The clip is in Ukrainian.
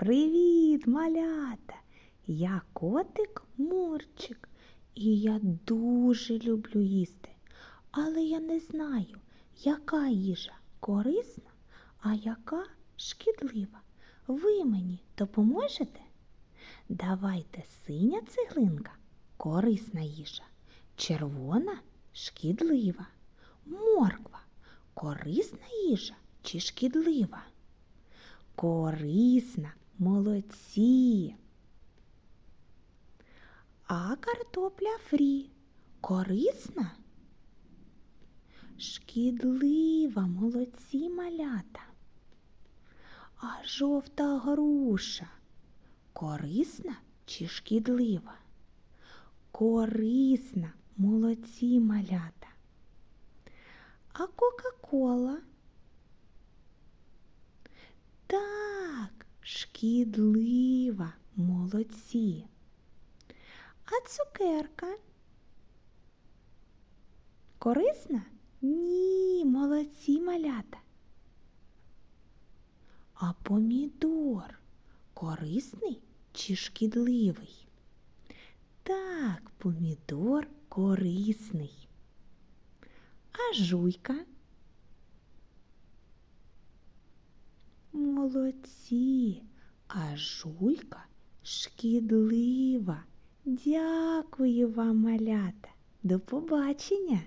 Привіт, малята! Я котик Мурчик, і я дуже люблю їсти. Але я не знаю, яка їжа корисна, а яка шкідлива. Ви мені допоможете? Давайте синя цеглинка корисна їжа, червона шкідлива, морква корисна їжа чи шкідлива? Корисна, молодці. А картопля фрі корисна? Шкідлива, молодці малята. А жовта груша корисна чи шкідлива? Корисна, молодці малята. А Кока-Кола? Так, шкідлива, молодці. А цукерка? Корисна? Ні, молодці малята. А помідор корисний чи шкідливий? Так, помідор корисний. А жуйка? Молодці, а жуйка шкідлива. Дякую вам, малята. До побачення!